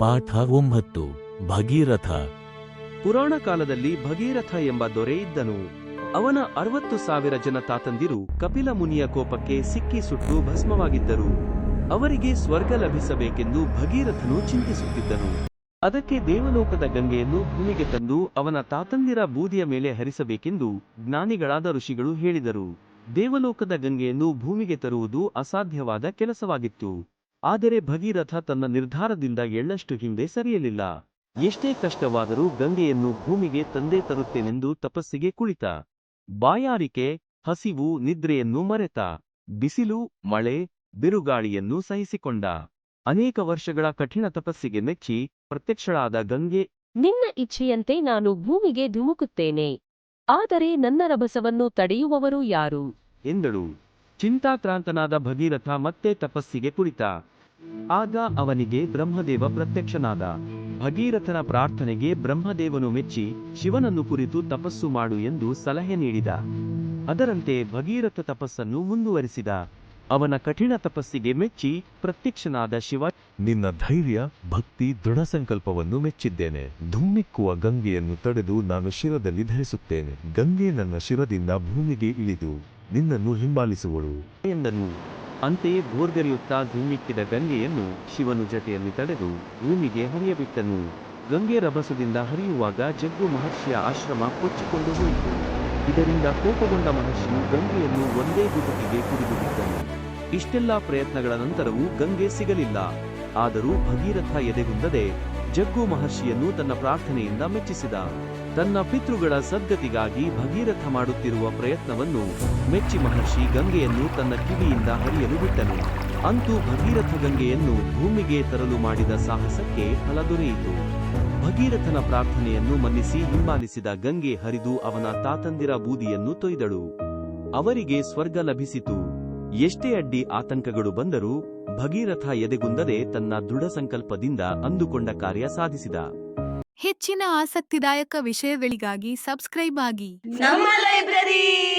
ಪಾಠ ಒಂಬತ್ತು, ಭಗೀರಥ. ಪುರಾಣ ಕಾಲದಲ್ಲಿ ಭಗೀರಥ ಎಂಬ ದೊರೆ ಇದ್ದನು. ಅವನ ಅರವತ್ತು ಸಾವಿರ ಜನ ತಾತಂದಿರು ಕಪಿಲ ಮುನಿಯ ಕೋಪಕ್ಕೆ ಸಿಕ್ಕಿ ಸುಟ್ಟು ಭಸ್ಮವಾಗಿದ್ದರು. ಅವರಿಗೆ ಸ್ವರ್ಗ ಲಭಿಸಬೇಕೆಂದು ಭಗೀರಥನು ಚಿಂತಿಸುತ್ತಿದ್ದನು. ಅದಕ್ಕೆ ದೇವಲೋಕದ ಗಂಗೆಯನ್ನು ಭೂಮಿಗೆ ತಂದು ಅವನ ತಾತಂದಿರ ಬೂದಿಯ ಮೇಲೆ ಹರಿಸಬೇಕೆಂದು ಜ್ಞಾನಿಗಳಾದ ಋಷಿಗಳು ಹೇಳಿದರು. ದೇವಲೋಕದ ಗಂಗೆಯನ್ನು ಭೂಮಿಗೆ ತರುವುದು ಅಸಾಧ್ಯವಾದ ಕೆಲಸವಾಗಿತ್ತು. ಆದರೆ ಭಗೀರಥ ತನ್ನ ನಿರ್ಧಾರದಿಂದ ಎಳ್ಳಷ್ಟು ಹಿಂದೆ ಸರಿಯಲಿಲ್ಲ. ಎಷ್ಟೇ ಕಷ್ಟವಾದರೂ ಗಂಗೆಯನ್ನು ಭೂಮಿಗೆ ತಂದೆ ತರುತ್ತೇನೆಂದು ತಪಸ್ಸಿಗೆ ಕುಳಿತ. ಬಾಯಾರಿಕೆ ಹಸಿವು ನಿದ್ರೆಯನ್ನು ಮರೆತ. ಬಿಸಿಲು ಮಳೆ ಬಿರುಗಾಳಿಯನ್ನು ಸಹಿಸಿಕೊಂಡ. ಅನೇಕ ವರ್ಷಗಳ ಕಠಿಣ ತಪಸ್ಸಿಗೆ ಮೆಚ್ಚಿ ಪ್ರತ್ಯಕ್ಷಳಾದ ಗಂಗೆ ನಿನ್ನ ಇಚ್ಛೆಯಂತೆ ನಾನು ಭೂಮಿಗೆ ಧುಮುಕುತ್ತೇನೆ. ಆದರೆ ನನ್ನ ರಭಸವನ್ನು ತಡೆಯುವವರು ಯಾರು? ಎಂದಳು. ಚಿಂತಾಕ್ರಾಂತನಾದ ಭಗೀರಥ ಮತ್ತೆ ತಪಸ್ಸಿಗೆ ಕುಳಿತ. ಆಗ ಅವನಿಗೆ ಬ್ರಹ್ಮದೇವ ಪ್ರತ್ಯಕ್ಷನಾದ. ಭಗೀರಥನ ಪ್ರಾರ್ಥನೆಗೆ ಬ್ರಹ್ಮದೇವನು ಮೆಚ್ಚಿ ಶಿವನನ್ನು ಕುರಿತು ತಪಸ್ಸು ಮಾಡು ಎಂದು ಸಲಹೆ ನೀಡಿದ. ಅದರಂತೆ ಭಗೀರಥ ತಪಸ್ಸನ್ನು ಮುಂದುವರಿಸಿದ. ಅವನ ಕಠಿಣ ತಪಸ್ಸಿಗೆ ಮೆಚ್ಚಿ ಪ್ರತ್ಯಕ್ಷನಾದ ಶಿವ ನಿನ್ನ ಧೈರ್ಯ ಭಕ್ತಿ ದೃಢ ಸಂಕಲ್ಪವನ್ನು ಮೆಚ್ಚಿದ್ದೇನೆ. ಧುಮ್ಮಿಕ್ಕುವ ಗಂಗೆಯನ್ನು ತಡೆದು ನಾನು ಶಿರದಲ್ಲಿ ಧರಿಸುತ್ತೇನೆ. ಗಂಗೆ ನನ್ನ ಶಿರದಿಂದ ಭೂಮಿಗೆ ಇಳಿದು ನಿನ್ನನ್ನು ಹಿಂಬಾಲಿಸುವಳು. ಎಂದನು. ಅಂತೆಯೇ ಭೋರ್ಗರೆಯುತ್ತಾ ಧೂಮಿಕ್ಕಿದ ಗಂಗೆಯನ್ನು ಶಿವನು ಜಟೆಯಲ್ಲಿ ತಡೆದು ಭೂಮಿಗೆ ಹರಿಯಬಿಟ್ಟನು. ಗಂಗೆ ರಭಸದಿಂದ ಹರಿಯುವಾಗ ಜಗ್ಗು ಮಹರ್ಷಿಯ ಆಶ್ರಮ ಕೊಚ್ಚಿಕೊಂಡು ಹೋಯಿತು. ಇದರಿಂದ ಕೋಪಗೊಂಡ ಮಹರ್ಷಿಯು ಗಂಗೆಯನ್ನು ಒಂದೇ ಗುಟುಕಿಗೆ ಕುಡಿದು ಬಿಟ್ಟನು ಇಷ್ಟೆಲ್ಲಾ ಪ್ರಯತ್ನಗಳ ನಂತರವೂ ಗಂಗೆ ಸಿಗಲಿಲ್ಲ. ಆದರೂ ಭಗೀರಥ ಎದೆಗುಂದದೆ ಜಗ್ಗು ಮಹರ್ಷಿಯನ್ನು ತನ್ನ ಪ್ರಾರ್ಥನೆಯಿಂದ ಮೆಚ್ಚಿಸಿದ. ತನ್ನ ಪಿತೃಗಳ ಸದ್ಗತಿಗಾಗಿ ಭಗೀರಥ ಮಾಡುತ್ತಿರುವ ಪ್ರಯತ್ನವನ್ನು ಮೆಚ್ಚಿ ಮಹರ್ಷಿ ಗಂಗೆಯನ್ನು ತನ್ನ ಕಿವಿಯಿಂದ ಹರಿಯಲು ಬಿಟ್ಟನು. ಅಂತೂ ಭಗೀರಥ ಗಂಗೆಯನ್ನು ಭೂಮಿಗೆ ತರಲು ಮಾಡಿದ ಸಾಹಸಕ್ಕೆ ಫಲ ದೊರೆಯಿತು. ಭಗೀರಥನ ಪ್ರಾರ್ಥನೆಯನ್ನು ಮನ್ನಿಸಿ ಹಿಂಬಾಲಿಸಿದ ಗಂಗೆ ಹರಿದು ಅವನ ತಾತಂದಿರ ಬೂದಿಯನ್ನು ತೊಯ್ದಳು. ಅವರಿಗೆ ಸ್ವರ್ಗ ಲಭಿಸಿತು. ಎಷ್ಟೇ ಅಡ್ಡಿ ಆತಂಕಗಳು ಬಂದರೂ ಭಗೀರಥ ಎದೆಗುಂದದೆ ತನ್ನ ದೃಢ ಸಂಕಲ್ಪದಿಂದ ಅಂದುಕೊಂಡ ಕಾರ್ಯ ಸಾಧಿಸಿದ. ಹೆಚ್ಚಿನ ಆಸಕ್ತಿದಾಯಕ ವಿಷಯಗಳಿಗಾಗಿ ಸಬ್ಸ್ಕ್ರೈಬ್ ಆಗಿ. ನಮ್ಮ ಲೈಬ್ರರಿ!